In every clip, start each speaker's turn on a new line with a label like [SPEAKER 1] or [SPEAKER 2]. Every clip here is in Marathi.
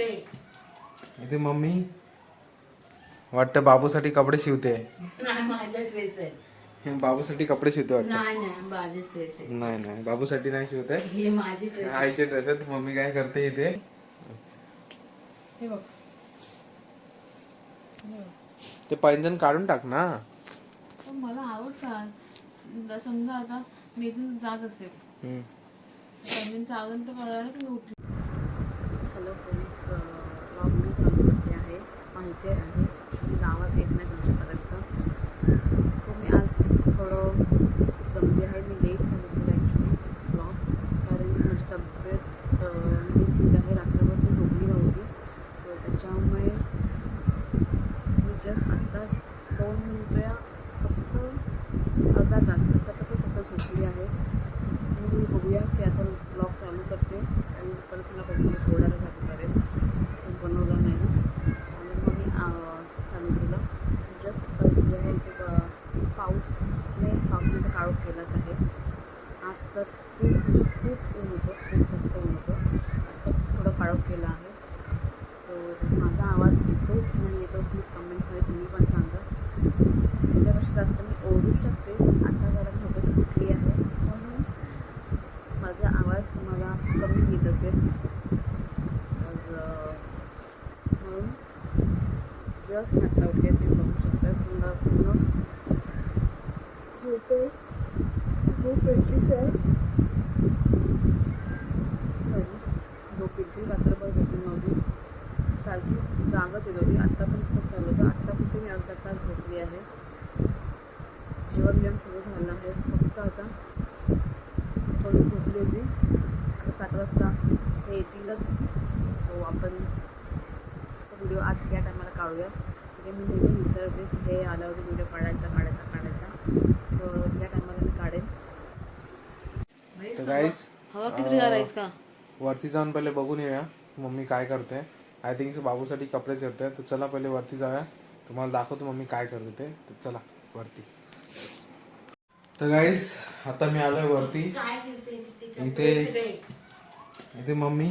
[SPEAKER 1] इथे मम्मी वाटतं बाबूसाठी कपडे शिवते.
[SPEAKER 2] माझा ड्रेस आहे
[SPEAKER 1] बाबूसाठी कपडे शिवते वाटतं.
[SPEAKER 2] नाही नाही
[SPEAKER 1] बाबूसाठी नाही शिवते.
[SPEAKER 2] हे माझी ड्रेस
[SPEAKER 1] आईचे ड्रेस आहेत. मम्मी काय करते इथे? ते पैंजण काढून टाक ना.
[SPEAKER 3] मला आवडतात समजा आता मी इथून जात असेल. त्यांचा आवाज तर कळायला उठली
[SPEAKER 2] हॅलो फ्रेंड्स व्लॉग मी चालू करते आहे माहिती आहे ॲक्च्युली आवाज येत नाही तुमच्यापर्यंत सो मी आज थोडं दमली आहे मी लेट चालू केलं ॲक्च्युली ब्लॉग कारण की माझी तब्येत अं, नाही ठीक आहे रात्रभर मी झोपली नव्हती सो त्याच्यामुळे मी जस्ट आत्ता दोन मिनटं फक्त अर्धा तास अर्धा तासच फक्त झोपली आहे मी बघूया की आता ब्लॉग चालू करते आणि परत मला कंटिन्यू सोडायला चालू करेल पण बनवलं नाहीच आणि मग मी अं, चालू केलं जस्ट बघूया आहे की ब- पाऊसने पावसाने तर काळोख केलाच आहे आज तर खूप म्हणजे खूप ऊन होतं खूप जास्त ऊन होतं आता थोडं काळोख केलं आहे तर माझा आवाज येतो की नाही येतो प्लीज कमेंटमध्ये तुम्ही पण सांगा त्याच्यापेक्षा जास्त मी ओढू शकते. आता कारण तब्येत कुठली आहे. म्हणून माझा आवाज तुम्हाला कमी येत असेल. तर म्हणून जस्ट म्हटलं होते तुम्ही बघू शकता. समजा पूर्ण झोपे झोप येतलीच आहे. सॉरी झोप येतली. रात्रभर झोपली नव्हती. सारखी जागाच येत होती. आत्ता पण तसंच चालू होतं. आत्ता कुठे मी अर्धा तास झोपली आहे. जेवण सगळं झालं आहे. फक्त आता थोडी झोपली होती. आता सात वाजता हे येतीलच. सो आपण व्हिडिओ आज या टायमाला काढूया. म्हणजे मी नेहमी विसरते की हे आल्यावर व्हिडिओ काढायचा काढायचा काढायचा. तर या टायमाला मी काढेन.
[SPEAKER 3] हवा किती का?
[SPEAKER 1] वरती जाऊन पहिले बघून येऊया. मम्मी काय करते? आय थिंक बाबूसाठी कपडेच येते तर चला पहिले वरती जाऊया. तुम्हाला दाखवतो मम्मी काय करते ते. तर चला वरती. तर गाईस आता मी आलोय वरती. इथे इथे मम्मी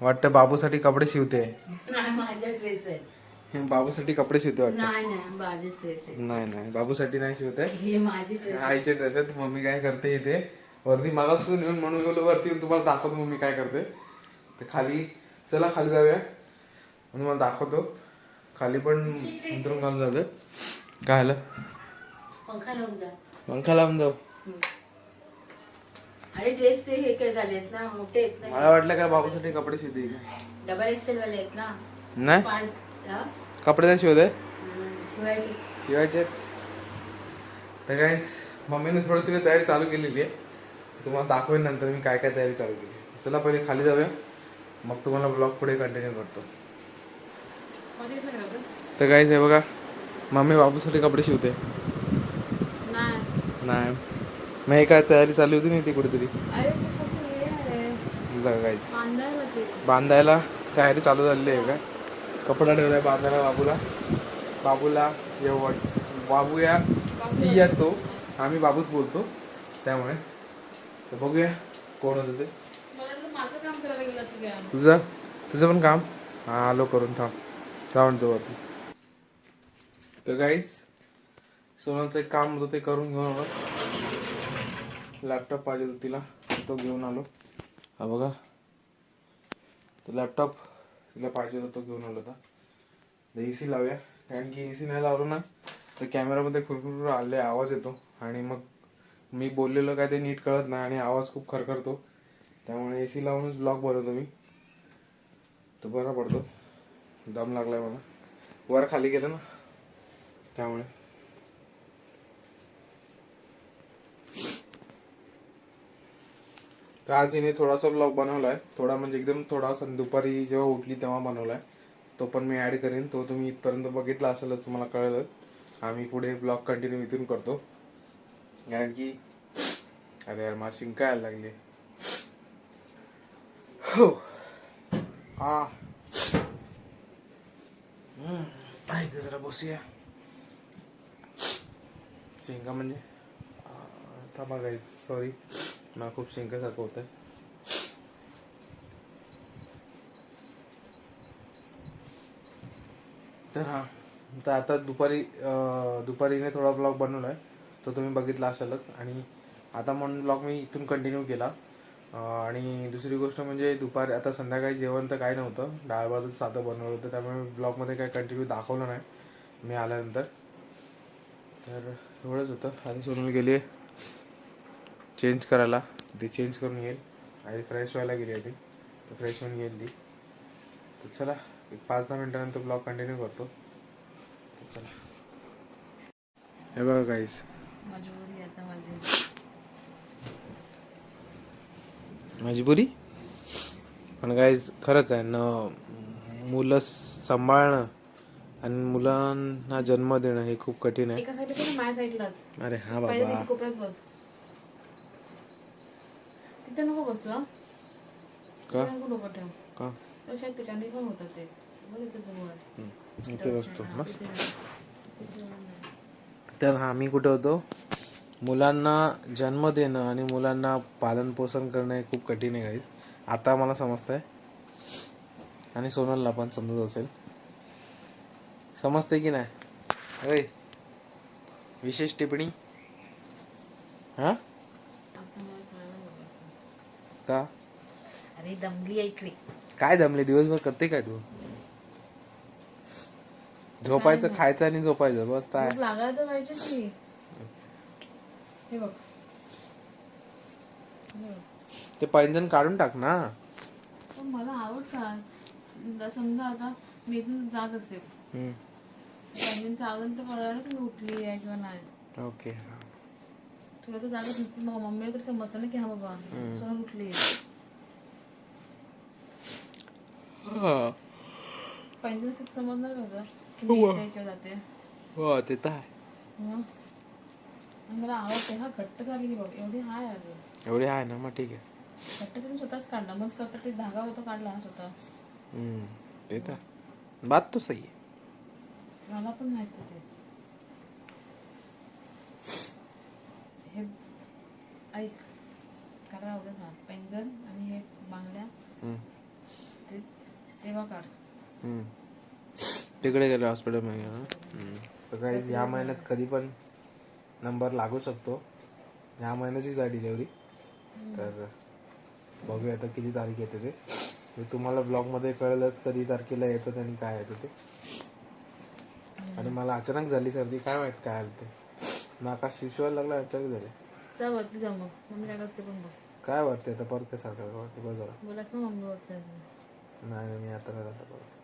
[SPEAKER 1] वाटतं बाबूसाठी कपडे शिवते. बाबूसाठी कपडे शिवते वाटतं.
[SPEAKER 2] नाही नाही
[SPEAKER 1] बाबूसाठी नाही शिवते. आईचे ड्रेस आहेत. मम्मी काय करते इथे? वरती मागासून येऊन म्हणून गेलो वरती येऊन तुम्हाला दाखवतो मम्मी काय करते. तर खाली चला खाली जाऊया. म्हणून मला दाखवतो. खाली पण अंतरून घालून जाते काय आलं?
[SPEAKER 2] पंखा लावून जा.
[SPEAKER 1] पंखा लावून जाऊ.
[SPEAKER 2] अरे ड्रेस ते हे काय झालेत ना मोठे आहेत ना.
[SPEAKER 1] मला वाटलं काय बाबूसाठी कपडे शिवते इथे.
[SPEAKER 2] डबल एक्सेल वाले आहेत ना.
[SPEAKER 1] नाही?
[SPEAKER 2] पाच हा?
[SPEAKER 1] कपडे नाही शिवते
[SPEAKER 2] हम्म, शिवायचे.
[SPEAKER 1] शिवायचे तर काय मम्मीने थोडी तरी तयारी चालू केलेली आहे. तुम्हाला दाखवेन नंतर मी काय काय तयारी चालू केली आहे. चला पहिले खाली जाऊया. मग तुम्हाला ब्लॉग पुढे कंटिन्यू करतो.
[SPEAKER 3] मध्ये
[SPEAKER 1] तर काय हे बघा. मम्मी बाबूसाठी कपडे शिवते.
[SPEAKER 3] नाही.
[SPEAKER 1] मग हे काय तयारी चालू होती नाही ती कुठेतरी? काहीच
[SPEAKER 3] बांधायला
[SPEAKER 1] तयारी चालू झालेली आहे का कपडा ठेवलाय बांधायला बाबूला. बाबूला एवढ बाबू या ती या तो. आम्ही बाबूच बोलतो त्यामुळे. तर बघूया कोण होतं ते. तुझं? तुझं पण काम? हा आलो करून थांब. जाऊन तो वरती तर गाईस सोनाचं एक काम होतं ते करून घेऊन आलो. लॅपटॉप पाहिजे होता तिला तो घेऊन आलो. हा बघा. तो लॅपटॉप तिला पाहिजे होता तो घेऊन आलो होता ए सी लावूया. कारण की ए सी नाही लावलो ना तर कॅमेरामध्ये खुरखुर आले आवाज येतो. आणि मग मी बोललेलं काय ते नीट कळत नाही आणि आवाज खूप खरखरतो. त्यामुळे ए सी लावूनच ब्लॉग बनवतो मी. तो बरा पडतो. दम लागलाय मला. वर खाली गेलं ना. त्यामुळे. तर आज हिने थोडासा ब्लॉग बनवलाय. थोडा म्हणजे एकदम थोडासा दुपारी जेव्हा उठली तेव्हा बनवलाय. तो पण मी ऍड करेन. तो तुम्ही इथपर्यंत बघितला असेलच तुम्हाला कळलं आम्ही पुढे ब्लॉग कंटिन्यू इथून करतो. कारण की अरे यार मला शिंका यायला लागली. हो. हा जरा बसूया. शिंका म्हणजे थांबा गाईज सॉरी मला खूप शिंकासारखं होतं तर हां तर आता दुपारी दुपारीने थोडा ब्लॉग बनवला आहे तो तुम्ही बघितला असेलच. आणि आता म्हणून ब्लॉग मी इथून कंटिन्यू केला. आणि दुसरी गोष्ट म्हणजे दुपारी आता संध्याकाळी जेवण तर काही नव्हतं. डाळ भातच साधं बनवलं होतं. त्यामुळे ब्लॉगमध्ये काय कंटिन्यू दाखवलं नाही. मी आल्यानंतर. तर एवढंच होतं. आधी सोडून गेली आहे चेंज करायला. ती चेंज करून येईल. आणि फ्रेश व्हायला गेली आहे ती तर फ्रेश होऊन येईल ती. तर चला एक पाच दहा मिनिटानंतर ब्लॉग कंटिन्यू करतो. तर चला. हे बघा काहीच
[SPEAKER 3] मजबुरी माझी.
[SPEAKER 1] पण काहीच खरंच आहे न मुलं सांभाळणं आणि मुलांना जन्म देणं हे खूप कठीण आहे.
[SPEAKER 3] एका साईडला पण माझ्या साईडलाच
[SPEAKER 1] अरे हा बाबा.
[SPEAKER 3] तिथे नको बसू हा
[SPEAKER 1] का?
[SPEAKER 3] नको ठेव पण ते. इथे आहे.
[SPEAKER 1] बसतो मस्त. तर हा मी कुठे होतो? मुलांना जन्म देणं आणि मुलांना पालन पोषण करणं हे खूप कठीण आहे काही आता मला समजतंय. आणि सोनलला पण समजत असेल. समजते की नाही? अरे विशेष टिप्पणी? हा
[SPEAKER 3] आता मला कळलं बघायचं.
[SPEAKER 1] का?
[SPEAKER 3] अरे दमली आहे इकडे.
[SPEAKER 1] काय दमले? दिवसभर करते काय तू? झोपायचं खायचं आणि झोपायचं बस काय
[SPEAKER 3] झोप लागायला तर पाहिजे की. हे बघ. हे बघ.
[SPEAKER 1] ते पैंजण काढून टाक ना.
[SPEAKER 4] पण मला आवडतात समजा आता मी इथून जात असेल.
[SPEAKER 1] हम्म.
[SPEAKER 4] टायमिंगचं आवडून तर कळलं की मी उठली आहे किंवा नाही?
[SPEAKER 1] ओके.
[SPEAKER 4] तुला तर जागच नसते मग मम्मीला तर समजतं ना की हा बाबा सोनल उठली
[SPEAKER 3] असं समजणार कसं की मी येते किंवा जाते.
[SPEAKER 1] हो ते तर आहे.
[SPEAKER 3] आणि मला आवडते. हा घट्ट झाली की बघ. एवढी हाय अजून.
[SPEAKER 1] एवढे आहे ना मग ठीक आहे.
[SPEAKER 3] घट्ट मी स्वतःच काढला मग स्वतः ते धागा होता काढला ना स्वतः.
[SPEAKER 1] हम्म, ते तर बात तो सही आहे.
[SPEAKER 3] मला पण माहिती ते हे ऐक आणि हे बांगड्या. ते तेव्हा काढ.
[SPEAKER 1] तिकडे गेलो हॉस्पिटलमध्ये गेलो. हम्म. तर काही या महिन्यात कधी पण नंबर लागू शकतो. ह्या महिन्याचीच आहे डिलेवरी तर बघूया आता किती तारीख येते ते. ते तुम्हाला ब्लॉगमध्ये कळलंच कधी तारखेला येतं आणि काय येतं ते. आणि मला अचानक झाली सर्दी काय माहीत काय आलं ते. नाका शिशवायला लागला अचानक झाले.
[SPEAKER 3] वरती जाऊ मग मम्मी काय करते पण बघ.
[SPEAKER 1] काय वाटते आता परत सारखं वाटते बस जरा.
[SPEAKER 3] बोलास ना मम्मी वरती
[SPEAKER 1] नाही नाही, मी आता नाही जात परत.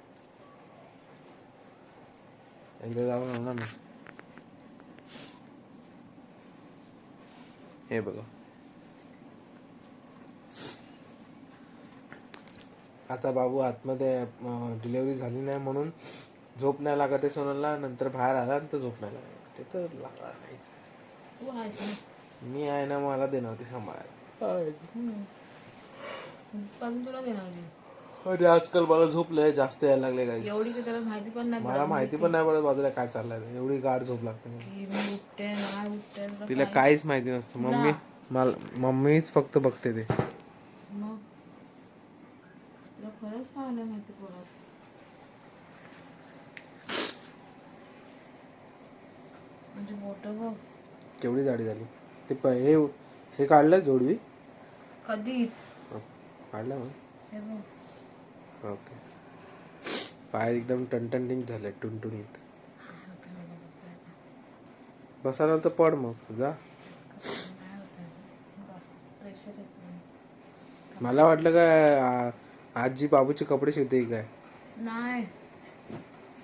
[SPEAKER 1] एकदा जाऊन आलो ना मी. हे बघा. आता बाबू आतमध्ये डिलेवरी झाली नाही म्हणून झोप नाही लागत आहे सोनलला. नंतर बाहेर आला तर झोप नाही लागत. ते तर नाहीच
[SPEAKER 3] तू आहेस ना.
[SPEAKER 1] मी आहे ना मला देणार ती सांभाळायला.
[SPEAKER 3] हम्म. अजून तुला देणार मी
[SPEAKER 1] अरे आजकाल मला झोप लय जास्त यायला लागले काय
[SPEAKER 3] एवढी की त्याला माहिती पण नाही
[SPEAKER 1] मला माहिती पण नाही पडत बाजूला काय चाललंय ते. एवढी गाढ झोप लागते मला.
[SPEAKER 3] की मी उठते नाही उठते तुला
[SPEAKER 1] तिला काहीच माहिती नसतं. मम्मी मला मम्मीच फक्त बघते ते.
[SPEAKER 3] मग? तुला खरंच काय नाही माहिती पडत म्हणजे बोट बघ
[SPEAKER 1] केवढी जाडी झाली? ते प हे हे काढलं जोडवी?
[SPEAKER 3] कधीच.
[SPEAKER 1] काढलं मग?
[SPEAKER 3] हे बघ.
[SPEAKER 1] ओके. पाय एकदम टनटनिंग झाले टुनटुनीत बसायला तर पड मग जा.
[SPEAKER 3] प्रेशर येत
[SPEAKER 1] मला वाटलं काय आ- आजी बाबूचे कपडे शिवते की काय?
[SPEAKER 3] नाही.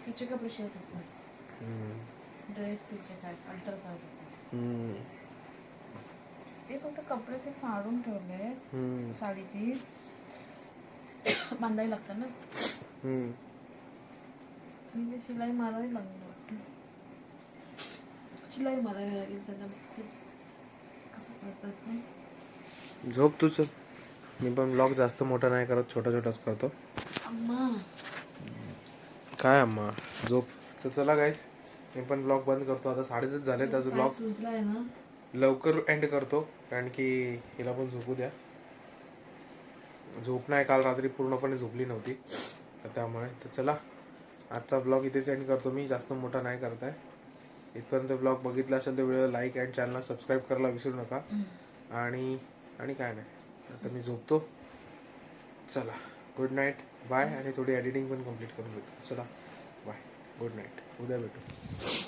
[SPEAKER 3] तिचे कपडे नाही
[SPEAKER 1] हम्म.
[SPEAKER 3] ड्रेस तिचे काय अल्टर. ते फक्त कपडे ते फाडून ठेवले. साडी ती बांधावी लागतं ना. आणि ते शिलाई मारावी लागली. वाटतं शिलाई मारावी लागेल त्याला ते कसं करतात ते?
[SPEAKER 1] झोप तुझं मी पण ब्लॉग जास्त मोठा नाही करत छोटा छोटाच करतो.
[SPEAKER 3] अम्मा.
[SPEAKER 1] काय अम्मा? झोप. चला गाईस मी पण ब्लॉग बंद करतो. आता साडेदच झाले त्याचं ब्लॉग लवकर एंड करतो कारण की हिला पण झोपू द्या. झोप नाही काल रात्री पूर्णपणे झोपली नव्हती. तर त्यामुळे तर चला. आजचा ब्लॉग इथे सेंड करतो मी. जास्त मोठा नाही करत आहे इथपर्यंत ब्लॉग बघितला असेल तर व्हिडिओ लाईक अँड चॅनलला सबस्क्राईब करायला विसरू नका. आणि आणि काय नाही. आता मी झोपतो. चला. गुड नाईट बाय आणि थोडी एडिटिंग पण कंप्लीट करून घेतो. चला. गुड नाईट उद्या भेटू.